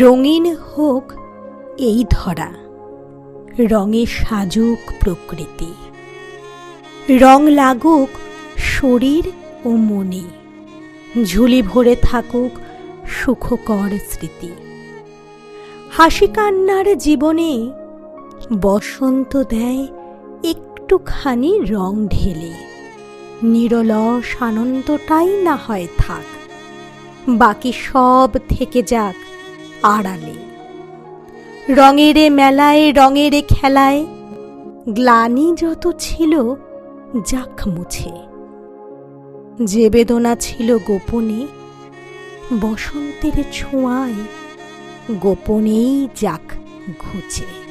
রঙিন হোক এই ধরা, রঙে সাজুক প্রকৃতি, রং লাগুক শরীর ও মনে, ঝুলি ভরে থাকুক সুখকর স্মৃতি। হাসি কান্নার জীবনে বসন্ত দেয় একটুখানি রং ঢেলে, নিরলস আনন্দটাই না হয় থাক। বাকি সব থেকে যাক আড়ালে। রঙের মেলায়, রঙের খেলায়, গ্লানি যত ছিল, যাক মুছে। যে বেদনা ছিল গোপনে, বসন্তের ছোঁয়ায় গোপনেই যাক ঘুচে।